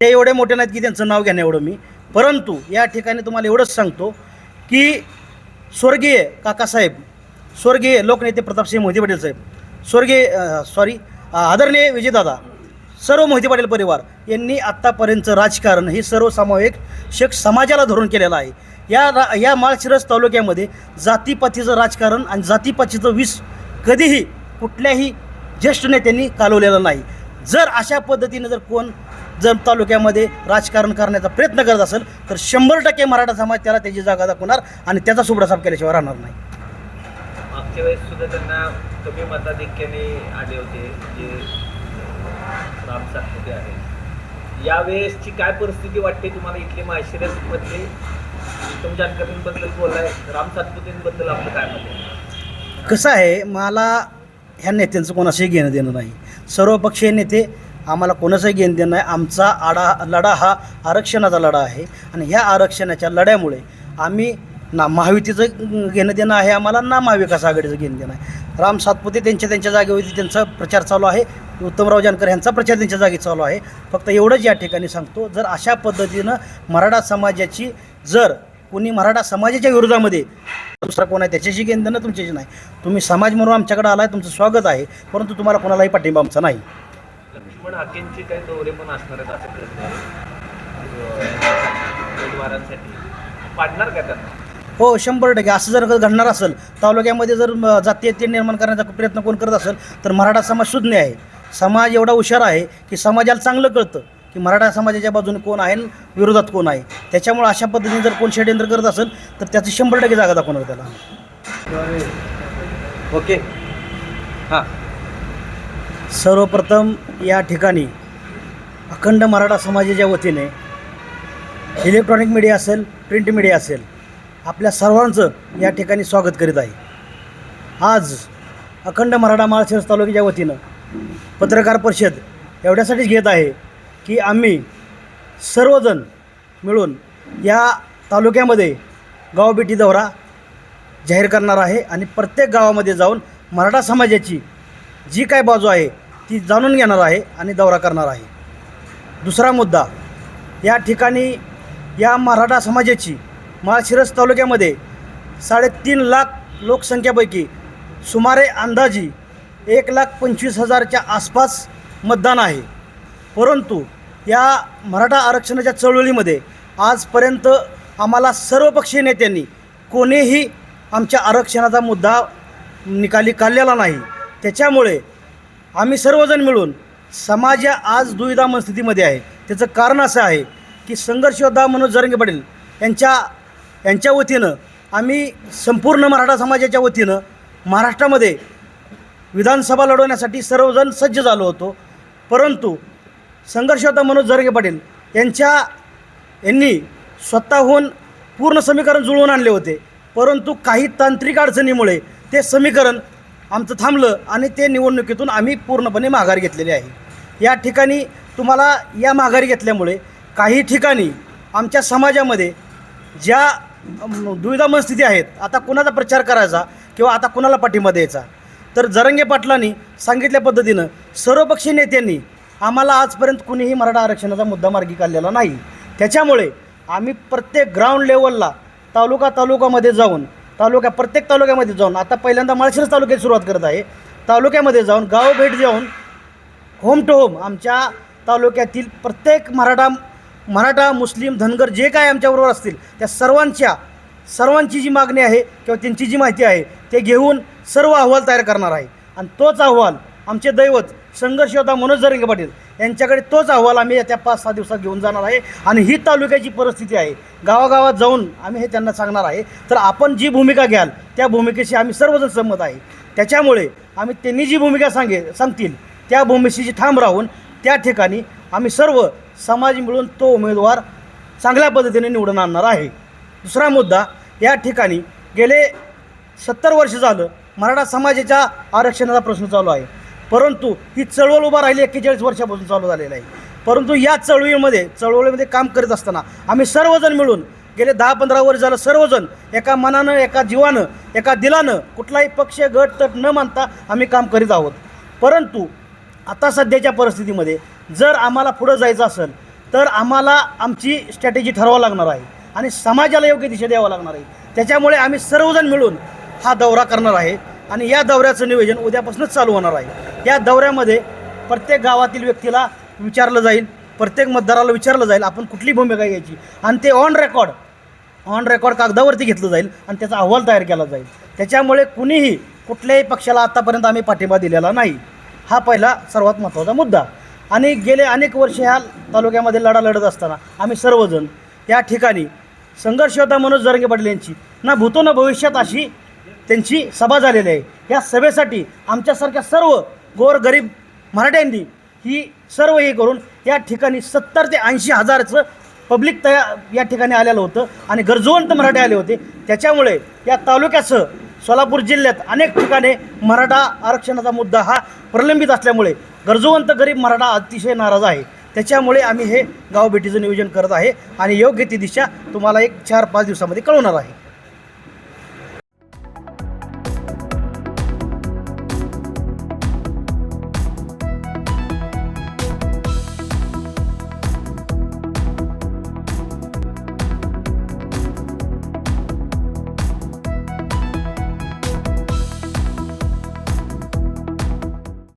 ते एवढे मोठे नाहीत की त्यांचं नाव घेणं एवढं मी. परंतु या ठिकाणी तुम्हाला एवढंच सांगतो की स्वर्गीय काकासाहेब स्वर्गीय लोकनेते प्रतापसिंह मोहिते पाटील साहेब स्वर्गीय सॉरी आदरणीय विजयदादा सर्व मोहिते पाटील परिवार यांनी आत्तापर्यंतचं राजकारण हे सर्वसामायिक शेख समाजाला धरून केलेलं आहे. या रा या माळशिरस तालुक्यामध्ये जातीपातीचं राजकारण आणि जातीपातीचं विष कधीही कुठल्याही ज्येष्ठ नेत्यांनी कालवलेलं नाही. जर अशा पद्धतीनं जर कोण जर तालुक्यामध्ये राजकारण करण्याचा प्रयत्न करत असेल तर शंभर टक्के मराठा समाज त्याला त्याची जागा दाखवणार आणि त्याचा सुबडा साफ केल्याशिवाय राहणार नाही. मागच्या वेळेस सुद्धा त्यांना कमी मताधिक्याने आले होते जे राम सातपुते आहेत. यावेळेसची काय परिस्थिती वाटते तुम्हाला इथले माहेशिरसमधले उत्तम जानकरींबद्दल बोललाय राम सातपुतेंबद्दल आपलं काय मत आहे? कसं आहे मला ह्या नेत्यांचं कोणाशी घेणं देणं नाही. सर्वपक्षीय नेते आम्हाला कोणाचंही घेणं देणं नाही. आमचा आडा लढा हा आरक्षणाचा लढा आहे. आणि ह्या आरक्षणाच्या लढ्यामुळे आम्ही ना महायुतीचं घेणं देणं आहे आम्हाला ना महाविकास आघाडीचं घेणं देणं आहे. राम सातपुते त्यांच्या त्यांच्या जागेवरती त्यांचा प्रचार चालू आहे. उत्तमराव जानकर यांचा प्रचार त्यांच्या जागी चालू आहे. फक्त एवढंच या ठिकाणी सांगतो जर अशा पद्धतीनं मराठा समाजाची जर कोणी मराठा समाजाच्या विरोधामध्ये दुसरा कोण आहे त्याच्याशी घेणं देणं तुमच्याशी नाही. तुम्ही समाज म्हणून आमच्याकडे आला आहे तुमचं स्वागत आहे परंतु तुम्हाला कोणालाही पाठिंबा आमचा नाही. लक्ष्मण हाकेंचे काही दौरे पण असणार आहेत असं उमेदवारांसाठी. पाडणार का त्यांना? हो शंभर टक्के. असं जर घडणार असेल तालुक्यामध्ये जर जातीयते निर्माण करण्याचा प्रयत्न कोण करत असेल तर मराठा समाज शून्य आहे. समाज एवढा हुशार आहे की समाजाला चांगलं कळतं की मराठा समाजाच्या बाजूने कोण आहे विरोधात कोण आहे. त्याच्यामुळे अशा पद्धतीने जर कोण षडयंत्र करत असेल तर त्याची शंभर टक्के जागा दाखवणार त्याला. ओके. हां. सर्वप्रथम या ठिकाणी अखंड मराठा समाजाच्या वतीने इलेक्ट्रॉनिक मीडिया असेल प्रिंट मीडिया असेल आपल्या सर्वांचं या ठिकाणी स्वागत करीत आहे. आज अखंड मराठा माळशिरस तालुक्याच्या वतीनं पत्रकार परिषद एवढ्यासाठीच घेत आहे की आम्ही सर्वजण मिळून या तालुक्यामध्ये गावबेटी दौरा जाहीर करणार आहे आणि प्रत्येक गावामध्ये जाऊन मराठा समाजाची जी काय बाजू आहे ती जाणून घेणार आहे आणि दौरा करणार आहे. दुसरा मुद्दा या ठिकाणी या मराठा समाजाची माळशिरस तालुक्यामध्ये साडेतीन लाख लोकसंख्येपैकी सुमारे अंदाजी एक लाख पंचवीस हजारच्या आसपास मतदान आहे. परंतु या मराठा आरक्षणाच्या चळवळीमध्ये आजपर्यंत आम्हाला सर्वपक्षीय नेत्यांनी कोणीही आमच्या आरक्षणाचा मुद्दा निकाली काढलेला नाही. त्याच्यामुळे आम्ही सर्वजण मिळून समाज या आज दुविधा स्थितीमध्ये आहे. त्याचं कारण असं आहे की संघर्षयोद्धा मनोज जरंगे पाटील यांच्या यांच्या वतीनं आम्ही संपूर्ण मराठा समाजाच्या वतीनं महाराष्ट्रामध्ये विधानसभा लढवण्यासाठी सर्वजण सज्ज झालो होतो. परंतु संघर्षयोद्धा मनोज जरंगे पाटील यांच्या यांनी स्वतःहून पूर्ण समीकरण जुळवून आणले होते. परंतु काही तांत्रिक अडचणीमुळे ते समीकरण आमचं थांबलं आणि ते निवडणुकीतून आम्ही पूर्णपणे माघार घेतलेली आहे. या ठिकाणी तुम्हाला या माघारी घेतल्यामुळे काही ठिकाणी आमच्या समाजामध्ये ज्या अम, दुविधा मनस्थिती आहेत आता कुणाचा प्रचार करायचा किंवा आता कुणाला पाठिंबा द्यायचा? तर जरंगे पाटलांनी सांगितल्या पद्धतीनं सर्वपक्षीय नेत्यांनी आम्हाला आजपर्यंत कुणीही मराठा आरक्षणाचा मुद्दा मार्गी काढलेला नाही. त्याच्यामुळे आम्ही प्रत्येक ग्राउंड लेवलला तालुका तालुकामध्ये जाऊन तालुक्या प्रत्येक तालुक्यामध्ये जाऊन आता पहिल्यांदा माळशिरस तालुक्यात सुरुवात करत आहे. तालुक्यामध्ये जाऊन गाव भेट जाऊन होम टू होम आमच्या तालुक्यातील प्रत्येक मराठा मराठा मुस्लिम धनगर जे काय आमच्याबरोबर असतील त्या सर्वांच्या सर्वांची जी मागणी आहे किंवा त्यांची जी माहिती आहे ते घेऊन सर्व अहवाल तयार करणार आहे. आणि तोच अहवाल आमचे दैवत संघर्ष होता मनोज जरंगे पाटील यांच्याकडे तोच अहवाल आम्ही येत्या पाच सहा दिवसात घेऊन जाणार आहे. आणि ही तालुक्याची परिस्थिती आहे. गावागावात जाऊन आम्ही हे त्यांना सांगणार आहे. तर आपण जी भूमिका घ्याल त्या भूमिकेशी आम्ही सर्वजण संमत आहे. त्याच्यामुळे आम्ही त्यांनी जी भूमिका सांगे सांगतील त्या भूमिकेशी ठाम राहून त्या ठिकाणी आम्ही सर्व समाज मिळून तो उमेदवार चांगल्या पद्धतीने निवडून आणणार आहे. दुसरा मुद्दा या ठिकाणी गेले सत्तर वर्ष झालं मराठा समाजाच्या आरक्षणाचा प्रश्न चालू आहे. परंतु ही चळवळ उभा राहिली एक्केचाळीस वर्षापासून चालू झालेली आहे. परंतु या चळवळीमध्ये चळवळीमध्ये काम करत असताना आम्ही सर्वजण मिळून गेले दहा पंधरा वर्ष झालं सर्वजण एका मनानं एका जीवानं एका दिलानं कुठलाही पक्ष गट तट न मानता आम्ही काम करीत आहोत. परंतु आता सध्याच्या परिस्थितीमध्ये जर आम्हाला पुढं जायचं असेल तर आम्हाला आमची स्ट्रॅटेजी ठरवावं लागणार आहे आणि समाजाला योग्य दिशा द्यावं लागणार आहे. त्याच्यामुळे आम्ही सर्वजण मिळून हा दौरा करणार आहे. आणि या दौऱ्याचं नियोजन उद्यापासूनच चालू होणार आहे. या दौऱ्यामध्ये प्रत्येक गावातील व्यक्तीला विचारलं जाईल प्रत्येक मतदाराला विचारलं जाईल आपण कुठली भूमिका घ्यायची? आणि ते ऑन रेकॉर्ड ऑन रेकॉर्ड कागदावरती घेतलं जाईल आणि त्याचा अहवाल तयार केला जाईल. त्याच्यामुळे कुणीही कुठल्याही पक्षाला आत्तापर्यंत आम्ही पाठिंबा दिलेला नाही. हा पहिला सर्वात महत्त्वाचा मुद्दा. आणि गेले अनेक वर्ष ह्या तालुक्यामध्ये लढा लढत असताना आम्ही सर्वजण या ठिकाणी संघर्ष होता मनोज जरंगे पाटील यांची ना भूतो ना भविष्यात अशी त्यांची सभा झालेली आहे. या सभेसाठी आमच्यासारख्या सर्व गोर गरीब मराठ्यांनी ही सर्व हे करून या ठिकाणी सत्तर ते ऐंशी हजारचं पब्लिक तया या ठिकाणी आलेलं होतं आणि गरजवंत मराठे आले होते. त्याच्यामुळे या तालुक्यासह सोलापूर जिल्ह्यात अनेक ठिकाणी मराठा आरक्षणाचा मुद्दा हा प्रलंबित असल्यामुळे गरजवंत गरीब मराठा अतिशय नाराज आहे. त्याच्यामुळे आम्ही हे गावभेटीचं नियोजन करत आहे आणि योग्य ती दिशा तुम्हाला एक चार पाच दिवसामध्ये कळवणार आहे.